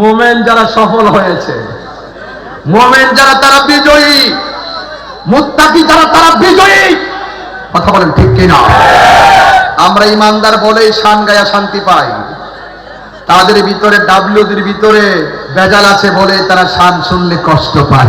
মোমেন যারা সফল হয়েছে, মোমেন যারা তারা বিজয়ী, মুত্তাকি যারা তারা বিজয়ী, কথা বলেন ঠিক কিনা? আমরা ইমানদার বলেই শান গায়া শান্তি পাই। তাদের ভিতরে ডাব্লিউদের ভিতরে বেজাল আছে বলে তারা শান শুনলে কষ্ট পাই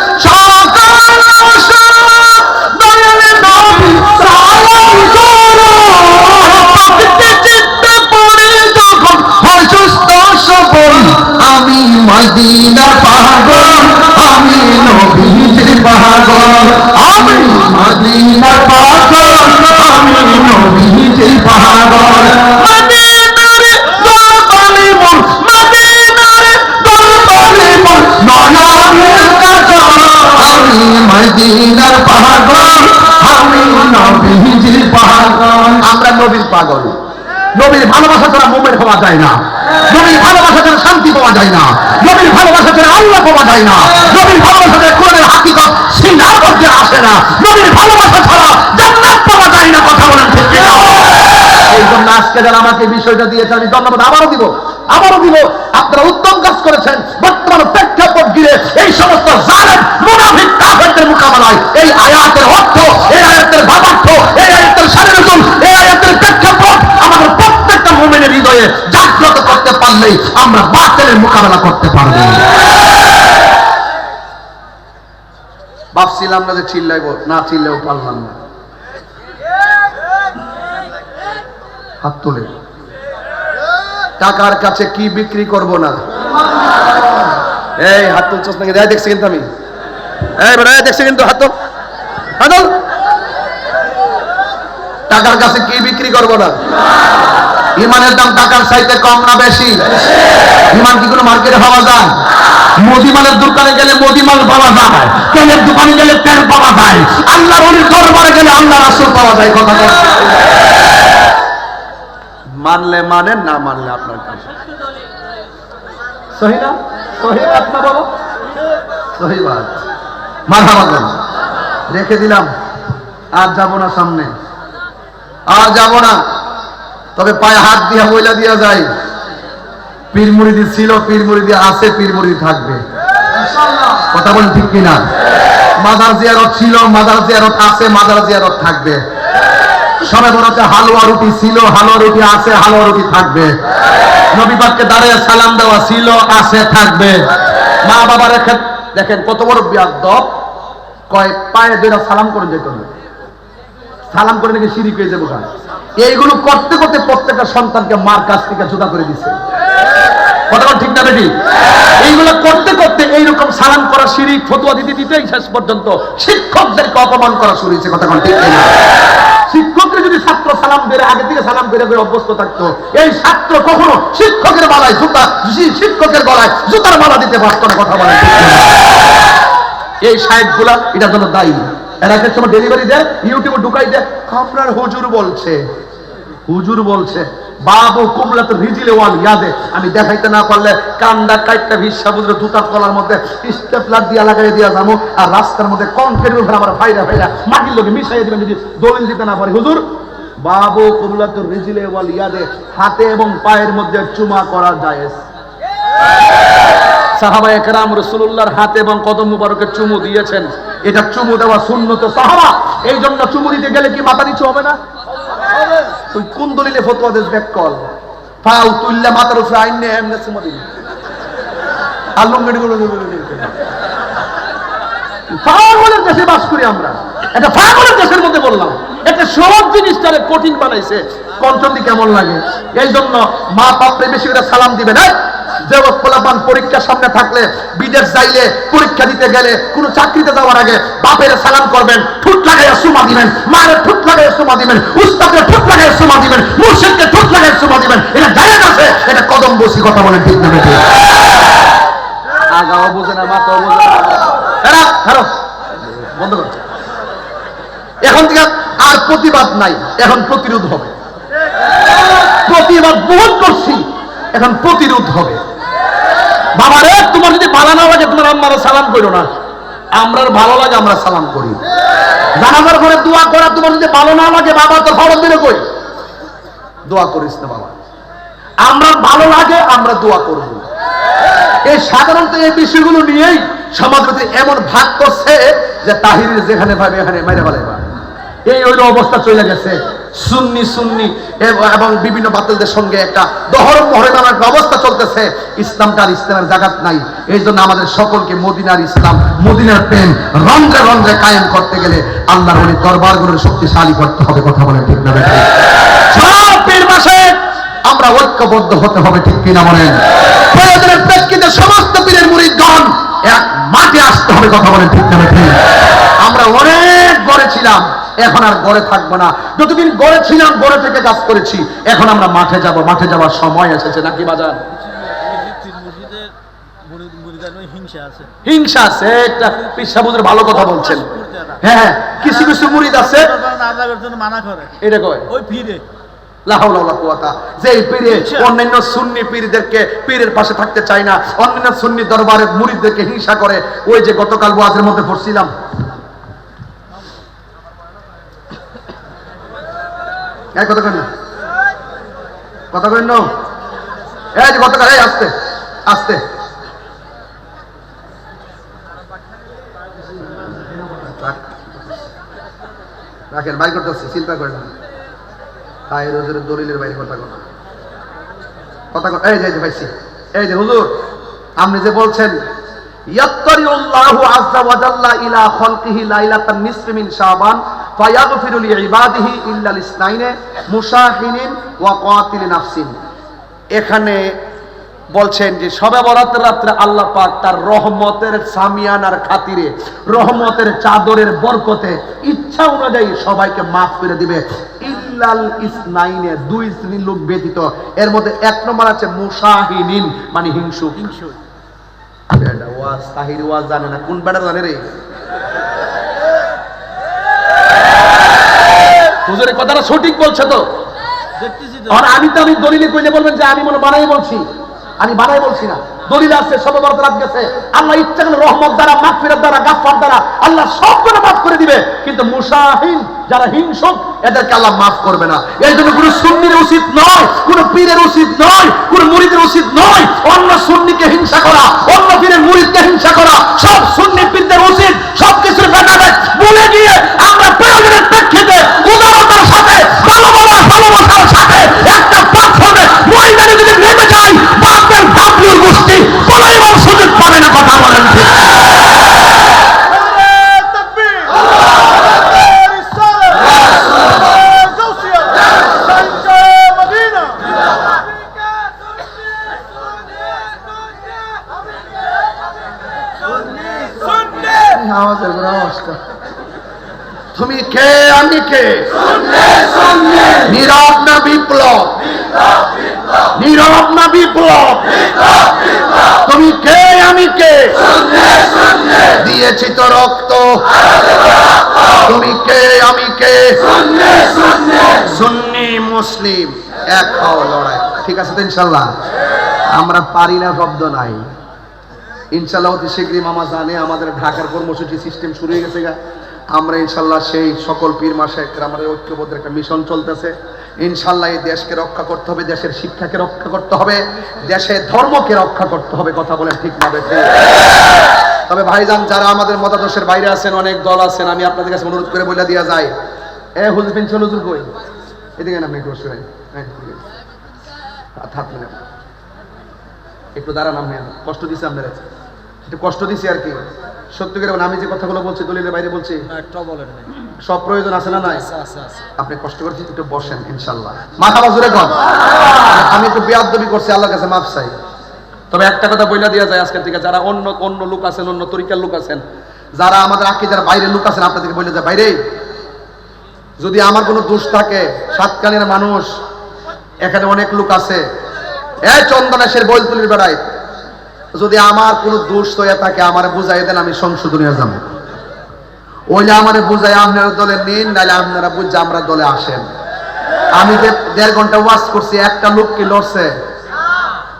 মদিনার পাগল আমি পাগল আমরা নবীর পাগল। নবীর ভালোবাসা ছাড়া হওয়া যায় না। নবীর ভালোবাসা ছাড়া শান্তি পাওয়া যায় না। নবীর ভালোবাসা ছাড়া আল্লাহ পাওয়া যায় না। নবীর ভালোবাসা ছাড়া কোরআনের হাকিকত সিনার মধ্যে আসে না। নবীর ভালোবাসা ছাড়া জান্নাত পাওয়া যায় না, কথা বলেন ঠিক? এই জন্য আজকে যারা আমাকে বিষয়টা দিয়েছে আমি ধন্যবাদ। আবারও দিব আবারও দিব। আপনারা উত্তম কাজ করেছেন। বর্তমান প্রেক্ষাপট ঘিরে এই সমস্ত জালেম পারলেই আমরা বাতিলের মোকাবেলা করতে পারব। ভাবছিলাম না যে চিল্লাইব, না চিল্লেও পারলাম না। হাত তুলে। টাকার কাছে কি বিক্রি করব না? এই, হাত তুলছস নাকি? দেখছি কিন্তু আমি। এই এই দেখছি কিন্তু হাত তুল। হাত তুল। টাকার কাছে কি বিক্রি করব না? ইমানের দাম টাকার চাইতে কম না বেশি? ইমান কি কোনো মার্কেটে পাওয়া যায়? মুদিমালের দোকানে গেলে মুদিমাল পাওয়া যায়। তেলের দোকানে গেলে তেল পাওয়া যায়। আল্লাহর অলির দরবারে গেলে আল্লাহ রাসূল পাওয়া যায়, কথা মানলে মানেন না মানলে আপনার কাছে সহি না? রেখে দিলাম। আর যাব না সামনে। আর যাব না। তবে পায়ে হাত দিয়া বইলা দিয়া যায় পীর মুরিদি ছিল পীর মুরিদি আছে পীর মুরিদি থাকবে। কথা বলেন ঠিক কিনা? মাদার জিয়ারত ছিল, মাদার জিয়ারত আছে, মাদার জিয়ারত থাকবে। সবে বড়তে হালুয়া রুটি ছিল, হালুয়া রুটি আছে, হালুয়া রুটি থাকবে। নবী পাককে দাঁড়িয়ে সালাম দেওয়া ছিল, আছে, থাকবে। মা বাবা রেখে দেখেন কত বড় বিয়াদব। কয়, পায়ে দুইটা সালাম করে যেত না সালাম করে নাকি সিঁড়ি পেয়ে যাব। এইগুলো করতে করতে প্রত্যেকটা সন্তানকে মার কাছ থেকে জুদা করে দিছে। কথা ঠিক না বেটি? এইগুলো করতে করতে এইরকম সালাম করা সিঁড়ি ফতুয়া দিতে দিতেই শেষ পর্যন্ত শিক্ষকদেরকে অপমান করা শুরু হয়েছে, কথা ঠিক না শিক্ষককে যদি ছাত্র সালাম বেড়ে, আগে থেকে সালাম বেড়ে করে অভ্যস্ত থাকতো, এই ছাত্র কখনো শিক্ষকের মালায় জুতা শিক্ষকের গলায় জুতার মালা দিতে পারতো না, কথা বলে এই সাহেবগুলা এটার জন্য দায়ী এক সময় ডেলিভারি দেয় ইউটিউবে ঢুকাই দেয় আপনার হুজুর বলছে হুজুর বলছে, বাবু কুমলা তো রিজিলে ওয়াল ইয়াদে, আমি দেখাইতে না পারলে কান্দা কাইটটা ভিসা বুঝলে জুতার তলার মধ্যে স্টেপলার দিয়া লাগাই দিয়া যাব, আর রাস্তার মধ্যে কনক্রিট উপরে আমার ফাইরা ফাইরা, মাটির লোকে মিশাই দিবেন যদি দলিল দিতে না পারে, হুজুর? বাবু কুমলা তো রিজিলে ওয়াল, ইয়াদে, হাতে এবং পায়ের মধ্যে চুমা করা যায় সাহাবা একরাম রসুল্লাহর হাতে এবং কদম মুবারকে চুমু দিয়েছেন। এটা চুমু দেওয়া শূন্যত সাহাবা। এই জন্য চুমু দিতে গেলে কি মাথা নিচু হবে না? তুই কোন দলিলে ফতোয়া দেশ ব্যাক কল পাও তুললে মাথার উপরে আইনে গুলো পাগলের দেশে বাস করি আমরা। এটা পাগলের দেশের মধ্যে বললাম। এটা সব জিনিসটারে কঠিন বানাইছে। কঞ্চন্দি কেমন লাগে? এই জন্য মা বাপরে বেশি করে সালাম দিবে হ্যাঁ? যে পোলাপান পরীক্ষার সামনে থাকলে বিদেশ যাইলে পরীক্ষা দিতে গেলে কোনো চাকরিতে যাওয়ার আগে বাপের সালাম করবেন ঠুট লাগাইয়া সুমা দিবেন মায়ের ঠুট লাগাইয়া সুমা দিবেন উস্তাদের ঠুট লাগাইয়া সুমা দিবেন মুর্শিদকে ঠুট লাগাইয়া সুমা দিবেন এটা জায়েজ আছে এটা কদম বসি কথা বলেন ঠিক না বেঠিক? আগাও বোঝে না মাথাও বোঝে না। খারাপ বন্ধ কর। এখন থেকে আর প্রতিবাদ নাই এখন প্রতিরোধ হবে। প্রতিবাদ বহুত করছি এখন প্রতিরোধ হবে। বাবা রে, তোমার যদি ভালো না লাগে, তোমার আম্মারা সালাম করো না। আমরার ভালো লাগে, আমরা সালাম করি। জানাজার ঘরে দোয়া করা, তোমার যদি ভালো না লাগে, বাবা তো খবর দিলে কই? দোয়া করিস না বাবা। আমরা ভালো লাগে, আমরা দোয়া করব। এই সাধারণত এই বিষয়গুলো নিয়েই সমাজপতি এমন ভাগ করছে যে তাহিরের যেখানে ভাবে, এখানে মেরে ফেলে এই ওই অবস্থা চলে গেছে। সুন্নি সুন্নি, এবং বিভিন্ন বাতিলদের সঙ্গে একটা দহরম মহরে একটা অবস্থা চলতেছে। ইসলামটা আর ইসলামের জাগাত নাই। এই জন্য আমাদের সকলকে মদিনার ইসলাম, মদিনার প্রেম রন্ধ্রে রন্ধ্রে কায়েম করতে গেলে আল্লাহর ওই দরবারগুলোর শক্তিশালী করতে হবে, কথা বলে ঠিক না আমরা ঐক্যবদ্ধ হতে হবে, ঠিক কিনা বলেন? প্রয়োজনের প্রেক্ষিতে সমস্ত পীরের মুরিদগণ এক মাঠে আসতে হবে, কথা বলেন ঠিক না বেঠিক? আমরা অনেক গড়ে ছিলাম এখন আর গড়ে থাকব না। যতদিন গড়ে ছিলাম গড়ে থেকে কাজ করেছি এখন আমরা মাঠে যাব। মাঠে যাওয়ার সময় এসেছে নাকি বাজার? হিংসা আছে। একটা পিসাবুদের ভালো কথা বলছেন। হ্যাঁ হ্যাঁ কিছু কিছু মুরিদ আছে। মানা এটা কয়? ওই ফিরে অন্যান্য সুন্নি পীরদেরকে পীরের পাশে থাকতে চায় না অন্যান্য সুন্নি দরবারের মুরিদদেরকে হিংসা করে ওই যে গতকাল ওয়াজের মধ্যে পড়ছিলাম রাখেন বাই করতেছি চিন্তা করেন তাই রোজের দলিলের বাইরে কথা কথা কথা এই যে ভাইসি এই যে, হুজুর, আপনি যে বলছেন ইয়াত্তারি আল্লাহু আযজা ওয়া জাল্লা ইলা খালকিহি লাইলাতান নিসফি শাবান ফায়াগফিরু লিইবাদিহি ইল্লা লিসনাইনে মুশাহিনিন ওয়া কাতিল নাফসিন। এখানে বলছেন যে সবে বরাতের রাত্রে আল্লাহ পাক তার রহমতের সামিয়ানার খাতিরে রহমতের চাদরের বরকতে ইচ্ছা অনুযায়ী সবাইকে মাফ করে দিবে। ইল্লাল ইসনাইনে দুই শ্রেণির লোক ব্যতীত। এর মধ্যে এক নম্বর আছে মুসাহিনিন মানে হিংসু হিংসু ওয়াজ তাহির ওয়াজ জানে না কোন বেটা জানে রে? হুজুরের কথাটা সঠিক বলছে তো? আর আমি তো আমি দলিলে কইলে বলবেন যে আমি মনে বানাই বলছি। আমি বানাই বলছি না। দলিল আছে সবে বরকরাত গেছে। আল্লাহ ইচ্ছা করলে রহমত দ্বারা মাগফিরাত দ্বারা গাফফার দ্বারা আল্লাহ সব করে মাফ করে দিবে। কিন্তু মুসাহিন যারা হিংসক এদেরকে আল্লাহ মাফ করবে না। এই জন্য কোনো সুন্নির উচিত নয় কোনো পীরের উচিত নয় কোনো মুরিদের উচিত নয় অন্য সুন্নিকে হিংসা করা অন্য পীরের মুরিদকে হিংসা করা। সব সুন্নি পীরদের উচিত সব কিছুর ব্যাপারে বলে গিয়ে আমরা প্রয়োজনের প্রেক্ষিতে উদারতার সাথে ভালোবাসা ভালোবাসার সাথে একটা প্ল্যাটফর্মে ময়দানে যদি নেমে যাই বাপের বাপলির গোষ্ঠী বলাইবার সুযোগ পাবে না কথা বলেন ঠিক তাকবীর আল্লাহু রিসালাত গাউসিয়া সাইনকা মদিনা আমাদের নমস্কার তুমি কে আমি কে নীরব না বিপ্লব। নীরব না বিপ্লব। তুমি কে, আমি কে? দিয়েছি তো রক্ত। তুমি কে, আমি কে? সুন্নি মুসলিম। এক হও লড়াই। ঠিক আছে তো ইনশাল্লাহ? আমরা পারি না শব্দ নাই। ইনশাল্লাহ অতি শীঘ্রই মামা জানে, আমাদের ঢাকার কর্মসূচি সিস্টেম শুরু হয়ে গেছে আমরা ইনশাল্লাহ সেই সকল পীর মাসে আমাদের ঐক্যবদ্ধ একটা মিশন চলতেছে। ইনশাল্লাহ এই দেশকে রক্ষা করতে হবে, দেশের শিক্ষাকে রক্ষা করতে হবে দেশের ধর্মকে রক্ষা করতে হবে, কথা বলে ঠিক না? তবে ভাইজান, যারা আমাদের মতাদর্শের বাইরে আছেন, অনেক দল আছেন, আমি আপনাদের কাছে অনুরোধ করে বলে দেওয়া যায় এ হুজুর পেনশন হুজুর কই এদিকে আপনি একটু বসে। হ্যাঁ। একটু দাঁড়ান আপনি, কষ্ট দিছে আপনার কষ্ট দিছি আর কি। সত্যি করে আমি যে কথাগুলো বলছি দলিলের বাইরে বলছি সব প্রয়োজন আছে না নাই? আপনি কষ্ট করেছি একটু বসেন ইনশাল্লাহ মাথা বাজুরে কন আমি একটু বেয়াদবি করছি আল্লাহর কাছে মাফ চাই। তবে একটা কথা বইলা দেওয়া যায় আজকের থেকে যারা অন্য অন্য লোক আছেন অন্য তরিকার লোক আছেন যারা আমাদের আকিদার বাইরে লোক আছেন আপনাদেরকে বলে যায় বাইরে যদি আমার কোনো দোষ থাকে সাতকালীন মানুষ এখানে অনেক লোক আছে। এ চন্দনেশের বৈলতুলির বেড়ায় যদি আমার কোনো দোষ হয়ে থাকে, আমার বুঝাই দেন, আমি সংশোধনে যাব। ওইলে আমার বুঝাই আপনারা দলে নিন নাহলে আপনারা বুঝছে আমরা দলে আসেন। আমি যে দেড় ঘণ্টা ওয়াশ করছি, একটা লোক কি লড়ছে?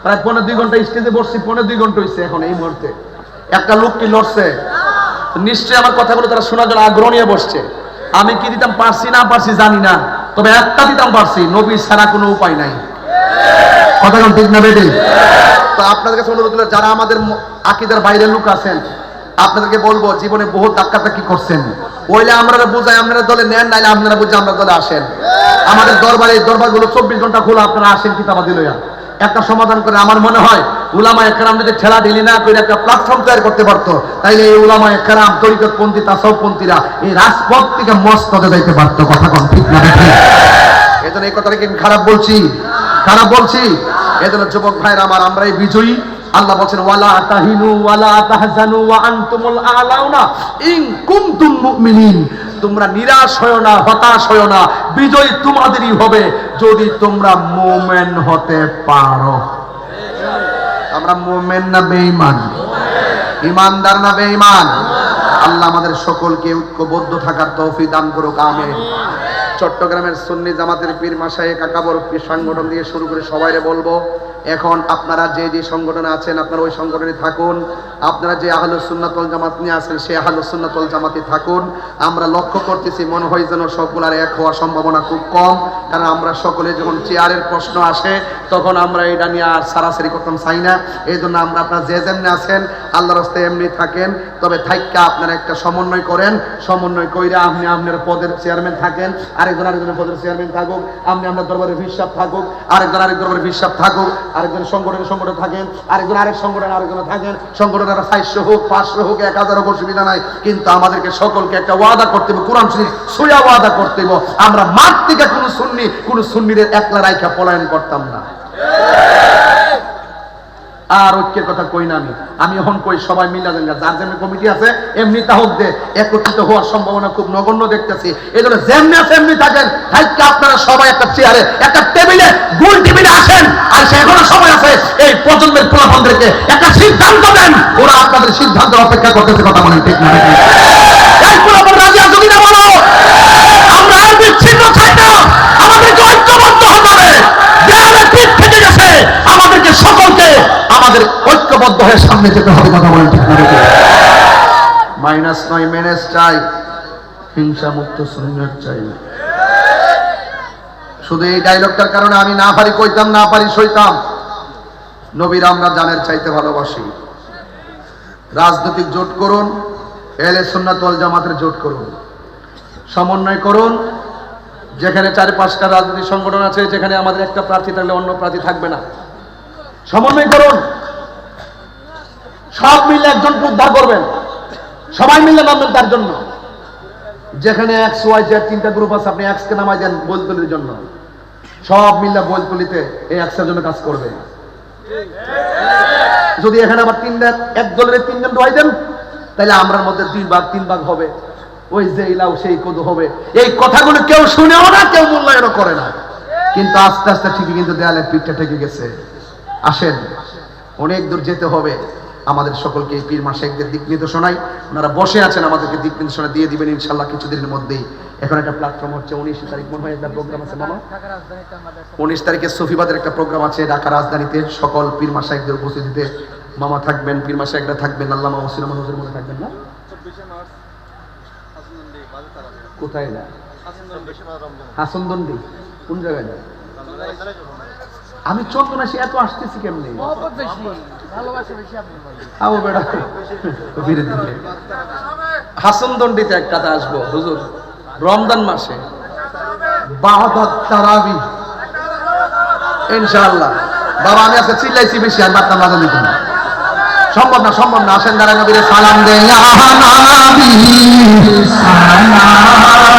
প্রায় পনেরো দুই ঘণ্টা স্টেজে বসছি পনেরো দুই ঘণ্টা হয়েছে এখন এই মুহূর্তে। একটা লোক কি লড়ছে? নিশ্চয়ই আমার কথাগুলো তারা শোনার জন্য আগ্রহ নিয়ে বসছে। আমি কি দিতাম, পারছি না পারছি জানি না, তবে একটা দিতাম পারছি, নবী ছাড়া কোনো উপায় নাই। কথা কোন ঠিক না বেটে তো আপনাদের কাছে অনুরোধ হলো যারা আমাদের আকিদার বাইরের লোক আছেন আপনাদেরকে বলব জীবনে বহু ধাক্কা কি করছেন? ওইলে আমরা বুঝাই আপনারা দলে নেন নাইলে আপনারা বুঝে আমরা দলে আসেন। আমাদের দরবারে দরবারগুলো চব্বিশ ঘণ্টা খোলা আপনারা আসেন কিতাবাদি লইয়া। একটা সমাধান করে আমার মনে হয় উলামা একরাম যদি ঠেলা ঢিলি না করে একটা প্ল্যাটফর্ম তৈরি করতে পারতো তাইলে এই উলামা একরাম তরিকত পন্থী তাসবপন্থীরা এই রাজপথ থেকে মস্তদে যাইতে পারতো। কথা কোন ঠিক না এই জন্য এই কথাটা কি আমি খারাপ বলছি। খারাপ বলছি? জন্য যুবক ভাইরা আমার, আমরাই বিজয়ী। আল্লাহ বলছেন, ওয়ালা তাহিনু, ওয়ালা তাহজানু, ওয়া আনতুমুল আলাউনা ইন কুনতুম মুমিনিন। তোমরা নিরাশ হয়ো না, হতাশ হয়ো না। বিজয় তোমাদেরই হবে, যদি তোমরা মুমিন হতে পারো। আমরা মুমিন না বেঈমান? ইমানদার না বেঈমান? আল্লাহ আমাদের সকলকে ঐক্যবদ্ধ থাকার তৌফিক দান করুক, আমিন। চট্টগ্রামের সুন্নি জামাতের পীর মাসায়ে কাকাবর পীর সংগঠন দিয়ে শুরু করে সবাইরে বলব এখন আপনারা যে যে সংগঠনে আছেন, আপনারা ওই সংগঠনে থাকুন। আপনারা যে আহলু সুন্নাতল জামাত নিয়ে আছেন, সেই আহলু সুন্নাতল জামাতে থাকুন। আমরা লক্ষ্য করতেছি, মনে হয় যেন সকলার এক হওয়ার সম্ভাবনা খুব কম। কারণ আমরা সকলে যখন চেয়ারের প্রশ্ন আসে, তখন আমরা এটা নিয়ে আর সারাসারি করতাম, চাই না। এই জন্য আমরা আপনারা যে যেমনি আছেন আল্লাহ রাস্তায় এমনি থাকেন। তবে থাইকা আপনারা একটা সমন্বয় করেন। সমন্বয় কইরা আপনি আপনার পদের চেয়ারম্যান থাকেন। আরেকজন আরেকজনের পদের চেয়ারম্যান থাকুক। আপনি আপনার দরবারে হিসাব থাকুক। আরেকজন আরেক দরবারে হিসাব থাকুক। আরেকজন সংগঠনের সংগঠন থাকেন, আরেকজন আরেক সংগঠন আরেকজন থাকেন, সংগঠনের চারশো হোক, পাঁচশো হোক, এক হাজার হোক অসুবিধা নাই। কিন্তু আমাদেরকে সকলকে একটা ওয়াদা করতে হবে কোরআন শরীফ সোয়া ওয়াদা করতে হবে আমরা মাঠ থেকে কোনো সুন্নি, কোনো সুন্নিদের একলা রাইখা পলায়ন করতাম না। আর ঐক্যের কথা কই না আমি? আমি এখন কই, সবাই মিলা দেন যার যেমনি কমিটি আছে, এমনি তাহলে একত্রিত হওয়ার সম্ভাবনা খুব নগণ্য দেখতেছি। এই জন্য যেমনি আছে, এমনি থাকেন। থাকতে আপনারা সবাই একটা চেয়ারে, একটা টেবিলে গোল টেবিলে আসেন। আর সে এখনও সময় আছে, এই প্রজন্মের পোলাপনদেরকে একটা সিদ্ধান্ত দেন। ওরা আপনাদের সিদ্ধান্ত অপেক্ষা করতেছে, কথা বলেন ঠিক না? আমাদের ঐক্যবদ্ধ হয়ে সামনে যেতে হবে কথা বলেন ঠিক না মাইনাস নয় মেনেস চাই। হিংসা মুক্ত সুন্নত চাই। শুধু এই ডায়লগটার কারণে আমি না পারি কইতাম, না পারি সইতাম। নবীর আমরা জানের চাইতে ভালোবাসি। রাজনৈতিক জোট করুন, এলে সুন্নাতল জামাতের জোট করুন। সমন্বয় করুন, যেখানে চার পাঁচটা রাজনৈতিক সংগঠন আছে, যেখানে আমাদের একটা প্রার্থী থাকলে অন্য প্রার্থী থাকবে না। সমন্বয় করুন। সব মিলে একজনকে উদ্ধার করবেন। সবাই মিলে নামবেন তার জন্য। যেখানে এক্স ওয়াই জেড তিনটা গ্রুপ আছে, আপনি এক্সকে নামাই দেন বলতুলির জন্য। সব মিলে বলতুলিতে এই এক্সের জন্য কাজ করবে। যদি এখানে আবার তিন এক দলের তিনজন ডোয়াই দেন, তাহলে আমরার মধ্যে দুই ভাগ, তিন ভাগ হবে। ওই যে ইলাও সেই কদু হবে। এই কথাগুলো কেউ শুনেও না, কেউ মূল্যায়নও করে না। কিন্তু আস্তে আস্তে ঠিকই কিন্তু দেয়ালে পিঠটা ঠেকে গেছে। আসেন। অনেক দূর যেতে হবে। আমাদের সকলকে এই পীর মাসেকদের দিক নির্দেশনায় ওনারা বসে আছেন, আমাদেরকে দিক নির্দেশনা দিয়ে দিবেন ইনশাল্লাহ কিছুদিনের মধ্যেই। এখন একটা প্ল্যাটফর্ম হচ্ছে উনিশ তারিখ, মনে হয় একটা প্রোগ্রাম আছে, মামা? উনিশ তারিখে সফিবাদের একটা প্রোগ্রাম আছে ঢাকা রাজধানীতে। সকল পীর মাসাইকদের উপস্থিতিতে মামা থাকবেন, পীর মাসাইকরা থাকবেন, আল্লাহ মামা সিনেমা মনে থাকবেন না? কোথায় না? হাসনদন্ডি কোন জায়গায় না? আমি চন্দনাশি এত আসতেছি কেমনি? বেড়া ফিরে দিলে হাসনদন্ডিতে একটাতে আসব হুজুর। রমজান মাসে। বাহাদাত তারাবি। ইনশাআল্লাহ। বাবা আমি আজকে চিল্লাইছি বেশি আর বার্তা মাঝে নিতে না সম্ভব না সম্ভব না। আসেন দাঁড়া নবীরে সালাম দে নবী সালাম।